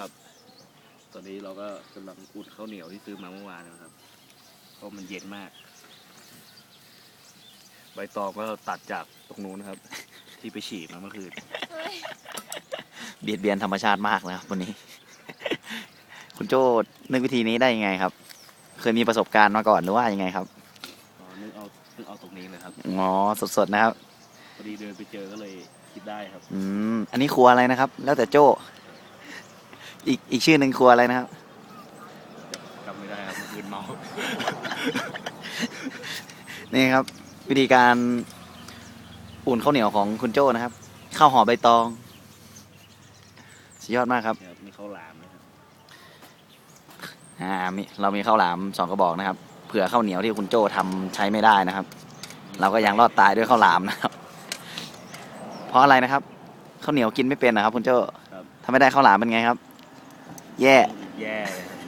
ครับ ตอนนี้เราก็กำลังอุ่นข้าวเหนียวที่ซื้อมาเมื่อวานนะครับ เพราะมันเย็นมาก ใบตองก็ตัดจากตรงนู้นนะครับ ที่ไปฉีดมาเมื่อคืน เบียดเบียนธรรมชาติมากนะครับวันนี้ คุณโจ้นึกวิธีนี้ได้ยังไงครับ เคยมีประสบการณ์มาก่อนหรือว่ายังไงครับอ๋อนึกเอานึกเอาตรงนี้เลยครับ อ๋อสดๆนะครับ พอดีเดินไปเจอก็เลยคิดได้ครับ อืม อันนี้ครัวอะไรนะครับ แล้วแต่โจ้ อีกอีกชื่อหนึ่งครัวอะไรนะครับจำไม่ได้ครับเมื่อคืนเมา นี่ครับ วิธีการอุ่นข้าวเหนียวของคุณโจ้นะครับข้าวห่อใบตองสุดยอดมากครับครับมีข้าวหลามนะครับอ่ามีเรามีข้าวหลามสองกระบอกนะครับเผื่อข้าวเหนียวที่คุณโจ้ทำใช้ไม่ได้นะครับ เราก็ยังรอดตายด้วยข้าวหลามนะครับเพราะอะไรนะครับข้าวเหนียวกินไม่เป็นนะครับ คุณโจ้ครับถ้าไม่ได้ข้าวหลามเป็นไงครับ แย่ แย่เลยครับ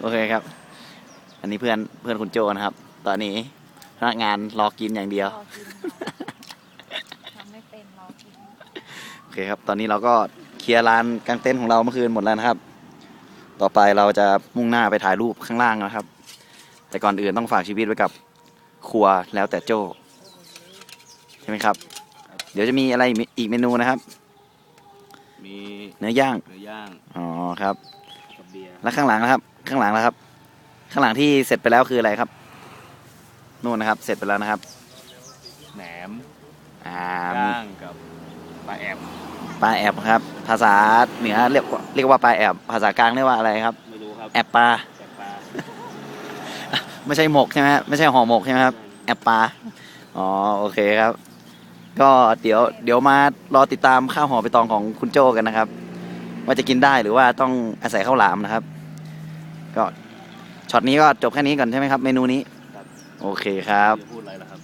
โอเคครับ อันนี้เพื่อนเพื่อนคุณโจนะครับ ตอนนี้พนักงานรอกินอย่างเดียว รอกินค่ะทำไม่เป็นรอกินโอเคครับ ตอนนี้เราก็เคลียร์ลานกางเต็นท์ของเราเมื่อคืนหมดแล้วนะครับ ต่อไปเราจะมุ่งหน้าไปถ่ายรูปข้างล่างนะครับ แต่ก่อนอื่นต้องฝากชีวิตไว้กับครัวแล้วแต่โจใช่ไหมครับ เดี๋ยวจะมีอะไรอีกเมนูนะครับ มีเนื้อย่าง เนื้อย่างอ๋อครับ กับเบียร์แล้วข้างหลังนะครับ ข้างหลังนะครับ ข้างหลังที่เสร็จไปแล้วคืออะไรครับ นู่นนะครับ เสร็จไปแล้วนะครับ แหนมอ่าย่างกับปลาแอบปลาแอบครับ ภาษาเหนือเรียกว่าเรียกว่าปลาแอบ ภาษากลางเรียกว่าอะไรครับ ไม่รู้ครับแอบปลา แอบปลาไม่ใช่หมกใช่ไหมฮะไม่ใช่ห่อหมกใช่ไหมครับ แอบปลา อ๋อ โอเคครับ ก็เดี๋ยวเดี๋ยวมารอติดตามข้าวห่อใบตองของคุณโจกันนะครับ ว่าจะกินได้หรือว่าต้องอาศัยข้าวหลามนะครับ ก็ช็อตนี้ก็จบแค่นี้ก่อนใช่ไหมครับ เมนูนี้ครับโอเคครับจะพูดอะไรล่ะครับ